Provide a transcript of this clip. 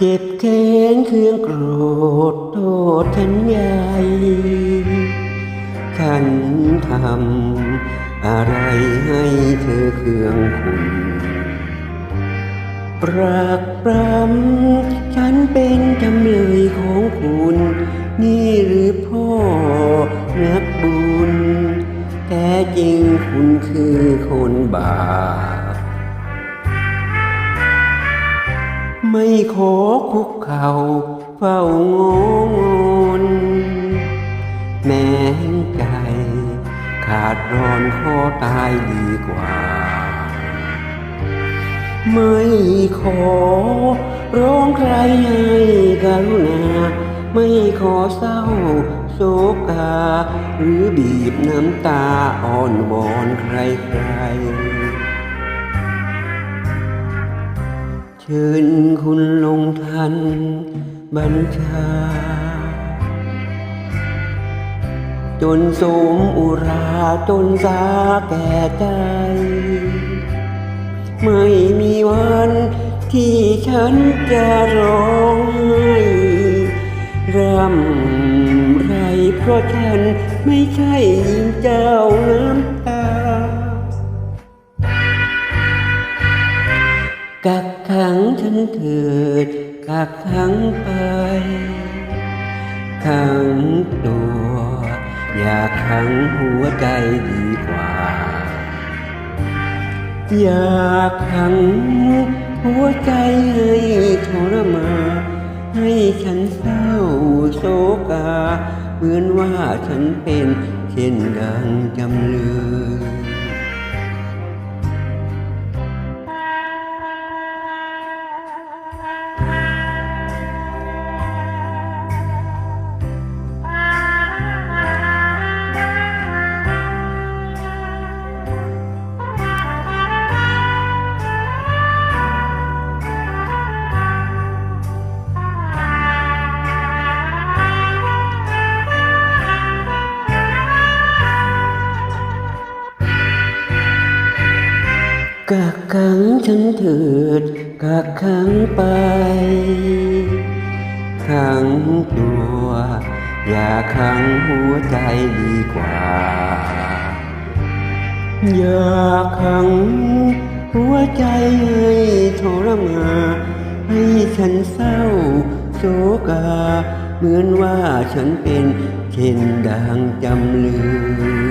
เจ็บแครื่องโกรธโทษฉันใหญ่ฉันทำอะไรให้เธอเคืองคุณปรากปรำฉันเป็นจำเลยของคุณ นี่หรือพ่อนักบุญ แท้จริงคุณคือคนบาป ไม่ขอคุกเข่าเฝ้างงนแม้ใจขาดร้อนขอตายดีกว่า ไม่ขอ ร้องใครให้กรุณา ไม่ขอเศร้าโศกา หรือบีบน้ำตาอ่อนวอนใครใคร เชิญคุณลงทันบัญชา จนสมอุราจนสาแก่ใจ ไม่มีวันที่ฉันจะร้องไห้รำไรเพราะฉันไม่ใช่หญิงเจ้าน้ำตากัก ขังฉันเถิดกักขังไป ขังตัว อย่าขังหัวใจดีกว่า อยากขังหัวใจให้ทรมานให้ฉันเศร้าโศกา เหมือนว่าฉันเป็นเช่นดังจำเลย กักขังฉันเถิดกักขังไป ขังตัว อย่าขังหัวใจดีกว่า อย่าขัง หัวใจให้ทรมานให้ฉันเศร้าโศกา เหมือนว่าฉันเป็นเช่นดังจำเลย